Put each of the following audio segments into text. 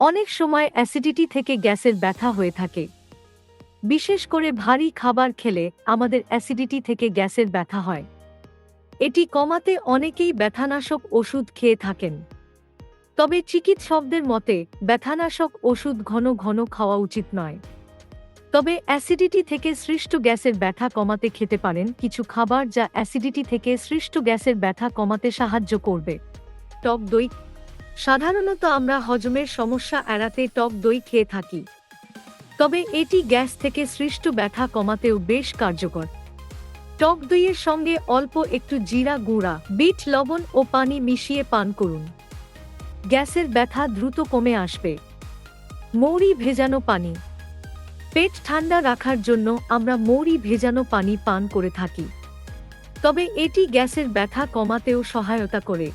অনেক সময় অ্যাসিডিটি থেকে গ্যাসের ব্যথা হয়ে থাকে। বিশেষ করে ভারী খাবার খেলে আমাদের অ্যাসিডিটি থেকে গ্যাসের ব্যথা হয়। এটি কমাতে অনেকেই ব্যথানাশক ওষুধ খেয়ে থাকেন। তবে চিকিৎসকদের মতে, ব্যথানাশক ওষুধ ঘন ঘন খাওয়া উচিত নয়। তবে অ্যাসিডিটি থেকে সৃষ্ট গ্যাসের ব্যথা কমাতে খেতে পারেন কিছু খাবার যা অ্যাসিডিটি থেকে সৃষ্ট গ্যাসের ব্যথা কমাতে সাহায্য করবে। টক দই সাধারণত আমরা হজমের সমস্যা এড়াতে টক দই খেয়ে থাকি। তবে এটি গ্যাস থেকে সৃষ্ট ব্যথা কমাতেও বেশ কার্যকর। টক দইয়ের সঙ্গে অল্প একটু জিরা গুঁড়া, বিট লবণ ও পানি মিশিয়ে পান করুন। গ্যাসের ব্যথা দ্রুত কমে আসবে। মৌরি ভেজানো পানি। পেট ঠান্ডা রাখার জন্য আমরা মৌরি ভেজানো পানি পান করে থাকি। তবে এটি গ্যাসের ব্যথা কমাতেও সহায়তা করে।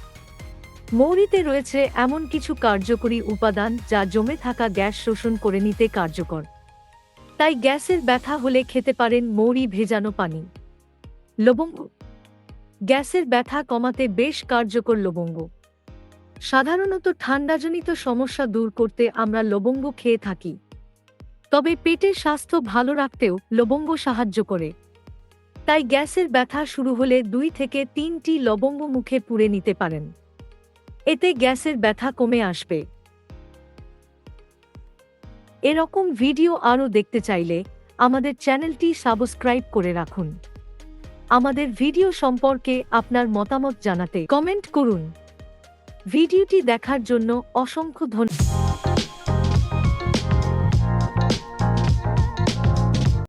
মৌরিতে রয়েছে এমন কিছু কার্যকরী উপাদান যা জমে থাকা গ্যাস শোষণ করে নিতে কার্যকর। তাই গ্যাসের ব্যথা হলে খেতে পারেন মৌরি ভেজানো পানি। লবঙ্গ। গ্যাসের ব্যথা কমাতে বেশ কার্যকর লবঙ্গ। সাধারণত ঠান্ডাজনিত সমস্যা দূর করতে আমরা লবঙ্গ খেয়ে থাকি। তবে পেটের স্বাস্থ্য ভালো রাখতেও লবঙ্গ সাহায্য করে। তাই গ্যাসের ব্যথা শুরু হলে দুই থেকে তিনটি লবঙ্গ মুখে পুড়ে নিতে পারেন। এতে গ্যাসের ব্যথা কমে আসবে। এরকম ভিডিও আরও দেখতে চাইলে আমাদের চ্যানেলটি সাবস্ক্রাইব করে রাখুন। আমাদের ভিডিও সম্পর্কে আপনার মতামত জানাতে কমেন্ট করুন। ভিডিওটি দেখার জন্য অসংখ্য ধন্যবাদ